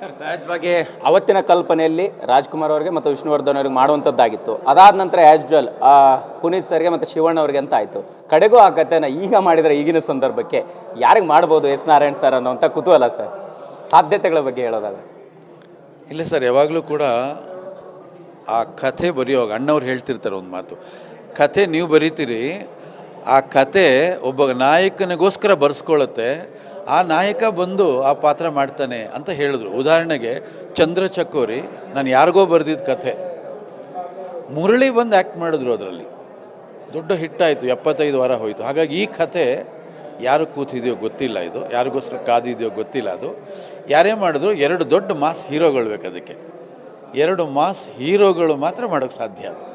Sir ಸಹಜವಾಗಿ ಅವತ್ತಿನ ಕಲ್ಪನೆಯಲ್ಲಿ ರಾಜ್ಕುಮಾರ್ ಅವರಿಗೆ ಮತ್ತು ವಿಷ್ಣುವರ್ಧನ್ ಅವರಿಗೆ ಮಾಡುವಂಥದ್ದಾಗಿತ್ತು. ಅದಾದ ನಂತರ ಆ್ಯಸ್ ಪುನೀತ್ ಸರ್ಗೆ ಮತ್ತು ಶಿವಣ್ಣ ಅವರಿಗೆ ಅಂತ ಆಯಿತು. ಕಡೆಗೂ ಆ ಕಥೆನ ಈಗ ಮಾಡಿದರೆ ಈಗಿನ ಸಂದರ್ಭಕ್ಕೆ ಯಾರಿಗೆ ಮಾಡ್ಬೋದು ಎಸ್ ನಾರಾಯಣ್ ಸರ್ ಅನ್ನೋಂಥ ಕುತೂಹಲ ಸರ್? ಸಾಧ್ಯತೆಗಳ ಬಗ್ಗೆ ಹೇಳೋದಾದ್ರೆ. ಇಲ್ಲ ಸರ್, ಯಾವಾಗಲೂ ಕೂಡ ಆ ಕಥೆ ಬರೆಯುವಾಗ, ಅಣ್ಣವ್ರು ಹೇಳ್ತಿರ್ತಾರೆ ಒಂದು ಮಾತು, ಕಥೆ ನೀವು ಬರೀತೀರಿ, ಆ ಕತೆ ಒಬ್ಬ ನಾಯಕನಿಗೋಸ್ಕರ ಬರ್ಸ್ಕೊಳ್ಳುತ್ತೆ ಆ ನಾಯಕ ಬಂದು ಆ ಪಾತ್ರ ಮಾಡ್ತಾನೆ ಅಂತ ಹೇಳಿದ್ರು. ಉದಾಹರಣೆಗೆ, ಚಂದ್ರ ಚಕೋರಿ, ನಾನು ಯಾರಿಗೋ ಬರೆದಿದ್ದ ಕಥೆ. ಮುರಳಿ ಬಂದು ಆ್ಯಕ್ಟ್ ಮಾಡಿದ್ರು ಅದರಲ್ಲಿ. ದೊಡ್ಡ ಹಿಟ್ಟಾಯಿತು ಎಪ್ಪತ್ತೈದು ವಾರ ಹೋಯಿತು. ಹಾಗಾಗಿ ಈ ಕಥೆ ಯಾರು ಕೂತಿದೆಯೋ ಗೊತ್ತಿಲ್ಲ ಇದು. ಯಾರಿಗೋಸ್ಕರ ಕಾದಿದೆಯೋ ಗೊತ್ತಿಲ್ಲ ಅದು. ಯಾರೇ ಮಾಡಿದ್ರು ಎರಡು ದೊಡ್ಡ ಮಾಸ್ ಹೀರೋಗಳು ಬೇಕು ಅದಕ್ಕೆ. ಎರಡು ಮಾಸ್ ಹೀರೋಗಳು ಮಾತ್ರ ಮಾಡೋಕ್ಕೆ ಸಾಧ್ಯ ಅದು.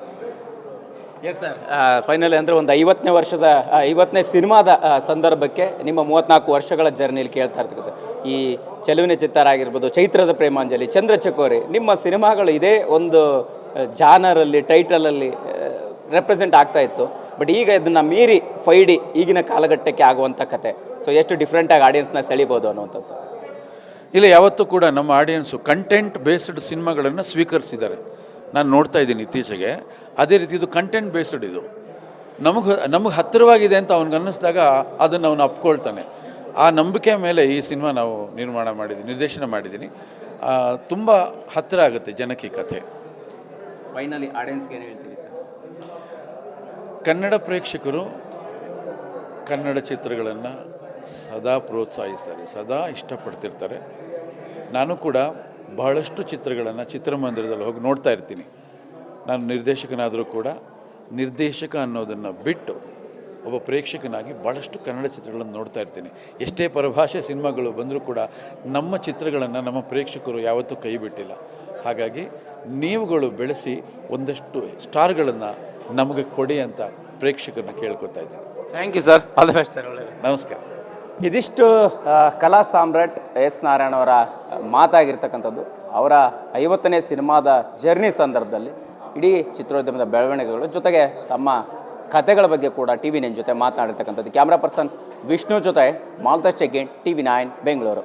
ಫೈನಲಿ ಅಂದರೆ ಒಂದು ಐವತ್ತನೇ ವರ್ಷದ ಐವತ್ತನೇ ಸಿನಿಮಾದ ಸಂದರ್ಭಕ್ಕೆ ನಿಮ್ಮ ಮೂವತ್ತ್ನಾಲ್ಕು ವರ್ಷಗಳ ಜರ್ನಿಲಿ ಕೇಳ್ತಾ ಇರ್ತಕ್ಕಂಥ ಈ ಚೆಲುವಿನ ಚಿತ್ತಾರ ಆಗಿರ್ಬೋದು ಚೈತ್ರದ ಪ್ರೇಮಾಂಜಲಿ ಚಂದ್ರ ಚಕೋರಿ ನಿಮ್ಮ ಸಿನಿಮಾಗಳು ಇದೇ ಒಂದು ಜಾನರಲ್ಲಿ ಟೈಟಲಲ್ಲಿ ರೆಪ್ರೆಸೆಂಟ್ ಆಗ್ತಾ ಇತ್ತು. ಬಟ್ ಈಗ ಇದನ್ನು ಮೀರಿ ಫೈ ಡಿ ಈಗಿನ ಕಾಲಘಟ್ಟಕ್ಕೆ ಆಗುವಂಥ ಕತೆ. ಸೊ ಎಷ್ಟು ಡಿಫ್ರೆಂಟಾಗಿ ಆಡಿಯನ್ಸ್ನ ಸೆಳಿಬೋದು ಅನ್ನುವಂಥ ಸರ್ ಇಲ್ಲ ಯಾವತ್ತೂ ಕೂಡ ನಮ್ಮ ಆಡಿಯನ್ಸು ಕಂಟೆಂಟ್ ಬೇಸ್ಡ್ ಸಿನಿಮಾಗಳನ್ನು ಸ್ವೀಕರಿಸಿದ್ದಾರೆ. ನಾನು ನೋಡ್ತಾ ಇದ್ದೀನಿ ಇತ್ತೀಚೆಗೆ ಅದೇ ರೀತಿ ಇದು ಕಂಟೆಂಟ್ ಬೇಸ್ಡ್ ಇದು. ನಮಗೆ ನಮಗೆ ಹತ್ತಿರವಾಗಿದೆ ಅಂತ ಅವ್ನಿಗೆ ಅನ್ನಿಸ್ದಾಗ ಅದನ್ನು ಅವನು ಅಪ್ಕೊಳ್ತಾನೆ. ಆ ನಂಬಿಕೆ ಮೇಲೆ ಈ ಸಿನಿಮಾ ನಾವು ನಿರ್ಮಾಣ ಮಾಡಿದ್ದೀನಿ ನಿರ್ದೇಶನ ಮಾಡಿದ್ದೀನಿ ತುಂಬ ಹತ್ತಿರ ಆಗುತ್ತೆ ಜನಕ್ಕೆ ಕಥೆ. ಫೈನಲಿ ಆಡಿಯನ್ಸ್ಗೆ ಏನು ಹೇಳ್ತೀವಿ ಸರ್? ಕನ್ನಡ ಪ್ರೇಕ್ಷಕರು ಕನ್ನಡ ಚಿತ್ರಗಳನ್ನು ಸದಾ ಪ್ರೋತ್ಸಾಹಿಸ್ತಾರೆ ಸದಾ ಇಷ್ಟಪಡ್ತಿರ್ತಾರೆ. ನಾನು ಕೂಡ ಬಹಳಷ್ಟು ಚಿತ್ರಗಳನ್ನು ಚಿತ್ರಮಂದಿರದಲ್ಲಿ ಹೋಗಿ ನೋಡ್ತಾ ಇರ್ತೀನಿ. ನಾನು ನಿರ್ದೇಶಕನಾದರೂ ಕೂಡ ನಿರ್ದೇಶಕ ಅನ್ನೋದನ್ನು ಬಿಟ್ಟು ಒಬ್ಬ ಪ್ರೇಕ್ಷಕನಾಗಿ ಭಾಳಷ್ಟು ಕನ್ನಡ ಚಿತ್ರಗಳನ್ನು ನೋಡ್ತಾ ಇರ್ತೀನಿ. ಎಷ್ಟೇ ಪರಭಾಷೆ ಸಿನಿಮಾಗಳು ಬಂದರೂ ಕೂಡ ನಮ್ಮ ಚಿತ್ರಗಳನ್ನು ನಮ್ಮ ಪ್ರೇಕ್ಷಕರು ಯಾವತ್ತೂ ಕೈ ಬಿಟ್ಟಿಲ್ಲ. ಹಾಗಾಗಿ ನೀವುಗಳು ಬೆಳೆಸಿ ಒಂದಷ್ಟು ಸ್ಟಾರ್ಗಳನ್ನು ನಮಗೆ ಕೊಡಿ ಅಂತ ಪ್ರೇಕ್ಷಕರನ್ನ ಕೇಳ್ಕೊತಾ ಇದ್ದೀನಿ. Thank you sir all the best sir ಒಳ್ಳೆಯದು. ನಮಸ್ಕಾರ. ಇದಿಷ್ಟು ಕಲಾ ಸಾಮ್ರಾಟ್ ಎಸ್ ನಾರಾಯಣ ಅವರ ಮಾತಾಗಿರ್ತಕ್ಕಂಥದ್ದು. ಅವರ ಐವತ್ತನೇ ಸಿನಿಮಾದ ಜರ್ನಿ ಸಂದರ್ಭದಲ್ಲಿ ಇಡೀ ಚಿತ್ರೋದ್ಯಮದ ಬೆಳವಣಿಗೆಗಳು ಜೊತೆಗೆ ತಮ್ಮ ಕಥೆಗಳ ಬಗ್ಗೆ ಕೂಡ ಟಿ ವಿ ನೈನ್ ಜೊತೆ ಮಾತನಾಡಿರ್ತಕ್ಕಂಥದ್ದು. ಕ್ಯಾಮ್ರಾ ಪರ್ಸನ್ ವಿಷ್ಣು ಜೊತೆ ಮಾಲ್ತಾ ಚೆಗ್ಗಿನ್ ಟಿ ವಿ ನೈನ್, ಬೆಂಗಳೂರು.